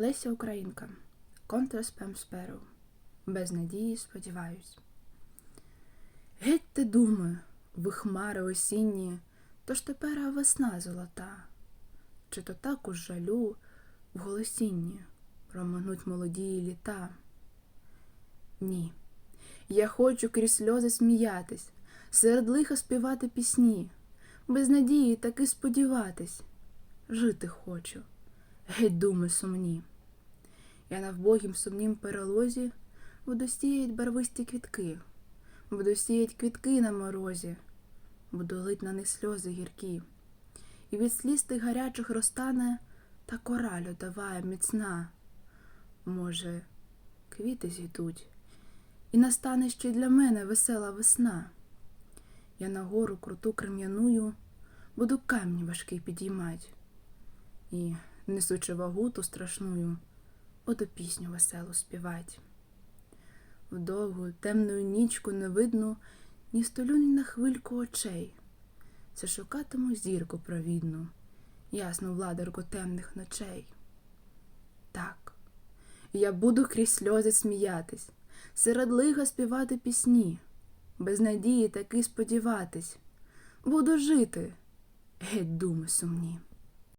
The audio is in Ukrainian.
Леся Українка. Контраспем сперу. Без надії сподіваюсь. Геть ти думи, ви хмари осінні, то ж тепер весна золота. Чи то так уж жалю в голосінні проминуть молодії літа? Ні. Я хочу крізь сльози сміятись, серед лиха співати пісні, без надії таки сподіватись. Жити хочу, геть думи сумні. Я на вбогім сумнім перелозі буду сіять барвисті квітки, буду сіять квітки на морозі, буду лить на них сльози гіркі. І від сліз тих гарячих розтане та кора льодова міцна. Може, квіти зійдуть, і настане ще й для мене весела весна. Я на гору круту крем'яную буду камінь важкий підіймать, і, несучи вагу ту страшную, буду пісню веселу співать. В довгу темну нічку не видно ні столю, ні на хвильку очей. Це шукатиму зірку провідну, ясну владарку темних ночей. Так, я буду крізь сльози сміятись, серед лиха співати пісні, без надії таки сподіватись, буду жити, геть думи сумні.